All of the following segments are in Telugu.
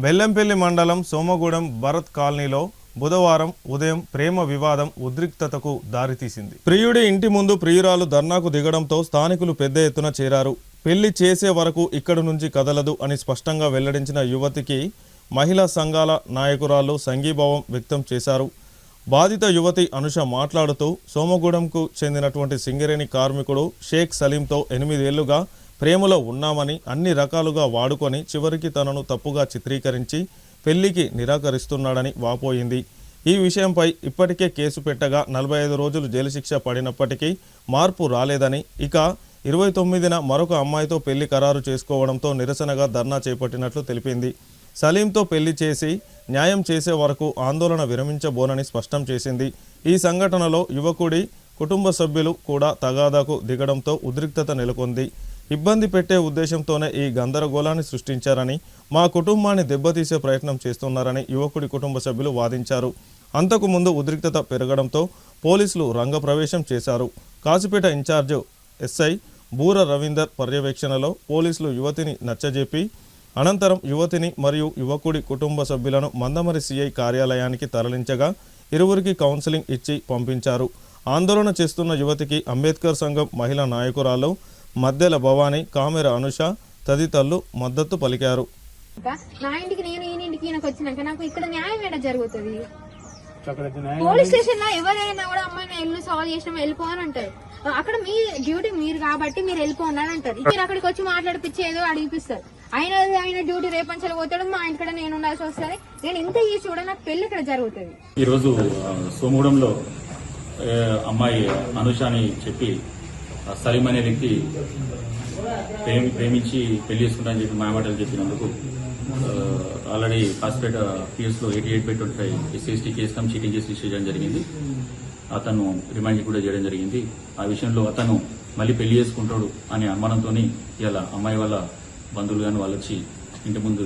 బెల్లంపల్లి మండలం సోమగూడెం భరత్ కాలనీలో బుధవారం ఉదయం ప్రేమ వివాదం ఉద్రిక్తతకు దారితీసింది. ప్రియుడి ఇంటి ముందు ప్రియురాలు ధర్నాకు దిగడంతో స్థానికులు పెద్ద ఎత్తున చేరారు. పెళ్ళి చేసే వరకు ఇక్కడి నుంచి కదలదు అని స్పష్టంగా వెల్లడించిన యువతికి మహిళా సంఘాల నాయకురాలు సంఘీభావం వ్యక్తం చేశారు. బాధిత యువతి అనుష మాట్లాడుతూ సోమగూడెంకు చెందినటువంటి సింగరేణి కార్మికుడు షేక్ సలీంతో ఎనిమిదేళ్ళుగా ప్రేమలో ఉన్నామని అన్ని రకాలుగా వాడుకొని చివరికి తనను తప్పుగా చిత్రీకరించి పెళ్ళికి నిరాకరిస్తున్నాడని వాపోయింది. ఈ విషయంపై ఇప్పటికే కేసు పెట్టగా నలభై ఐదు రోజులు జైలు శిక్ష పడినప్పటికీ మార్పు రాలేదని ఇక ఇరవై తొమ్మిదిన మరొక అమ్మాయితో పెళ్ళి ఖరారు చేసుకోవడంతో నిరసనగా ధర్నా చేపట్టినట్లు తెలిపింది. సలీంతో పెళ్ళి చేసి న్యాయం చేసే వరకు ఆందోళన విరమించబోనని స్పష్టం చేసింది. ఈ సంఘటనలో యువకుడి కుటుంబ సభ్యులు కూడా తగాదాకు దిగడంతో ఉద్రిక్తత నెలకొంది. ఇబ్బంది పెట్టే ఉద్దేశంతోనే ఈ గందరగోళాన్ని సృష్టించారని మా కుటుంబాన్ని దెబ్బతీసే ప్రయత్నం చేస్తున్నారని యువకుడి కుటుంబ సభ్యులు వాదించారు. అంతకు ముందు ఉద్రిక్తత పెరగడంతో పోలీసులు రంగప్రవేశం చేశారు. కాసిపేట ఇన్ఛార్జ్ ఎస్ఐ బూర రవీందర్ పర్యవేక్షణలో పోలీసులు యువతిని నచ్చజెప్పి అనంతరం యువతిని మరియు యువకుడి కుటుంబ సభ్యులను మందమరి సిఐ కార్యాలయానికి తరలించగా ఇరువురికి కౌన్సిలింగ్ ఇచ్చి పంపించారు. ఆందోళన చేస్తున్న యువతికి అంబేద్కర్ సంఘం మహిళా నాయకురాలు మద్దెల భవానీ కామెర అనుష తదితరులు మద్దతు పలికారు. ఇంకా నా ఇంటికి నేను ఈయన ఇంటికి ఈయనకు వచ్చినాక నాకు ఇక్కడ న్యాయం ఏడ జరుగుతుంది? పోలీస్ స్టేషన్లో ఎవరైనా కూడా అమ్మాయి నా ఇల్లు సాల్వ్ చేసినా వెళ్ళిపో అని అంటారు. అక్కడ మీ డ్యూటీ మీరు కాబట్టి మీరు వెళ్ళిపోండి అని అంటారు. మీరు అక్కడికి వచ్చి మాట్లాడిపిచ్చి ఏదో అడిగిపిస్తారు. ఆయన ఆయన డ్యూటీ రేపంచలు పోతాడు మా ఇంటికడ నేను ఉండాల్సి వస్తుంది. నేను ఇంత చేసి కూడా నాకు పెళ్ళి ఇక్కడ జరుగుతుంది. ఈరోజు ఆ, సోమగూడెంలో అమ్మాయి అనుష అని చెప్పి సలీం అనే వ్యక్తి ప్రేమి ప్రేమించి పెళ్ళి చేసుకుంటా అని చెప్పి మాయమాటలు చెప్పినందుకు already Kasipeta పిఎస్లో eighty eight by twenty five SC case cheating case register చేయడం జరిగింది. అతను రిమాండ్ కూడా చేయడం జరిగింది. ఆ విషయంలో అతను మళ్ళీ పెళ్ళి చేసుకుంటాడు అనే అనుమానంతో ఇలా అమ్మాయి వాళ్ళ బంధువులు కానీ వాళ్ళు వచ్చి ఇంటి ముందు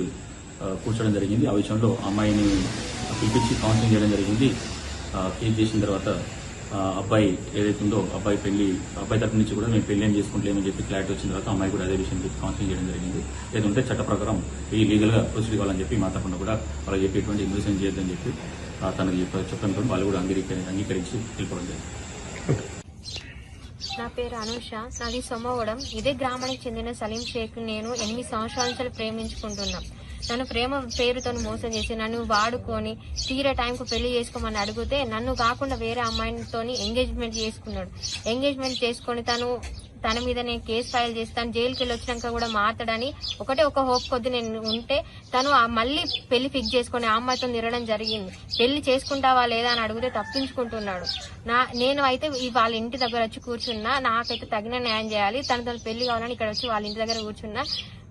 కూర్చోడం జరిగింది. ఆ విషయంలో అమ్మాయిని పిలిపించి కౌన్సిలింగ్ చేయడం జరిగింది. కేసు చేసిన తర్వాత అబ్బాయి ఏదైతే ఉందో అబ్బాయి పెళ్ళి అబ్బాయి తరపు నుంచి కూడా మేము పెళ్ళి ఏం చేసుకుంటలేమని చెప్పి క్లారిటీ వచ్చిన తర్వాత అమ్మాయి కూడా అదే విషయం చెప్పి కౌన్సిలింగ్ చేయడం జరిగింది. ఏదంటే చట్ట ప్రకారం ఈ లీగల్గా ప్రొసీడ్ కావాలని చెప్పి మా తరఫున కూడా వాళ్ళు చెప్పి ఎటువంటి చేయొద్దని చెప్పి తనకు తనకి చెప్పడంతో వాళ్ళు కూడా అంగీకరి అంగీకరించి వెళ్ళిపోవడం జరిగింది. నా పేరు అనుష నాది సొమ్మవడం ఇదే గ్రామానికి చెందిన సలీం షేక్. నేను ఎనిమిది సంవత్సరాల నుంచి ప్రేమించుకుంటున్నాం. నన్ను ప్రేమ పేరుతో మోసం చేసి నన్ను వాడుకొని తీరే టైంకు పెళ్ళి చేసుకోమని అడిగితే నన్ను కాకుండా వేరే అమ్మాయితో ఎంగేజ్మెంట్ చేసుకున్నాడు. ఎంగేజ్మెంట్ చేసుకొని తను తన మీద నేను కేసు ఫైల్ చేస్తాను జైలుకి వెళ్ళి వచ్చినాక కూడా మారతాడని ఒకటే ఒక హోప్ కొద్ది నేను ఉంటే తను మళ్ళీ పెళ్ళి ఫిక్స్ చేసుకుని ఆ అమ్మాయితో నిరడం జరిగింది. పెళ్ళి చేసుకుంటావా లేదా అని అడిగితే తప్పించుకుంటున్నాడు. నా నేను అయితే వాళ్ళ ఇంటి దగ్గర వచ్చి కూర్చున్నా నాకైతే తగిన న్యాయం చేయాలి తనతో పెళ్ళి కావాలని ఇక్కడ వచ్చి వాళ్ళ ఇంటి దగ్గర కూర్చున్నా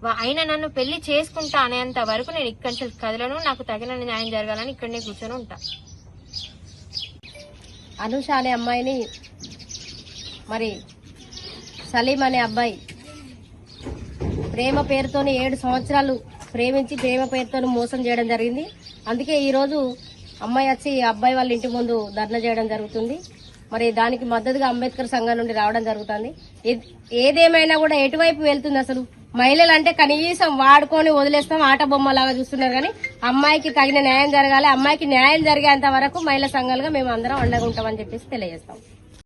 ఆయన అయినా నన్ను పెళ్ళి చేసుకుంటా అనేంత వరకు నేను ఇక్కడి నుంచి కదలను నాకు తగిన న్యాయం జరగాలని ఇక్కడనే కూర్చొని ఉంటా. అనుష అనే అమ్మాయిని మరి సలీం అనే అబ్బాయి ప్రేమ పేరుతోని ఏడు సంవత్సరాలు ప్రేమించి ప్రేమ పేరుతో మోసం చేయడం జరిగింది. అందుకే ఈరోజు అమ్మాయి వచ్చి అబ్బాయి వాళ్ళ ఇంటి ముందు ధర్నా చేయడం జరుగుతుంది. మరి దానికి మద్దతుగా అంబేద్కర్ సంఘం నుండి రావడం జరుగుతుంది. ఏ- ఏదేమైనా కూడా ఎటువైపు వెళ్తుంది అసలు? మహిళలు అంటే కనీసం వాడుకొని వదిలేస్తాం ఆట బొమ్మలాగా చూస్తున్నారు కానీ అమ్మాయికి తగిన న్యాయం జరగాలి అమ్మాయికి న్యాయం జరిగేంత వరకు మహిళా సంఘాలుగా మేము అందరం అండగా ఉంటామని చెప్పేసి తెలియజేస్తాం.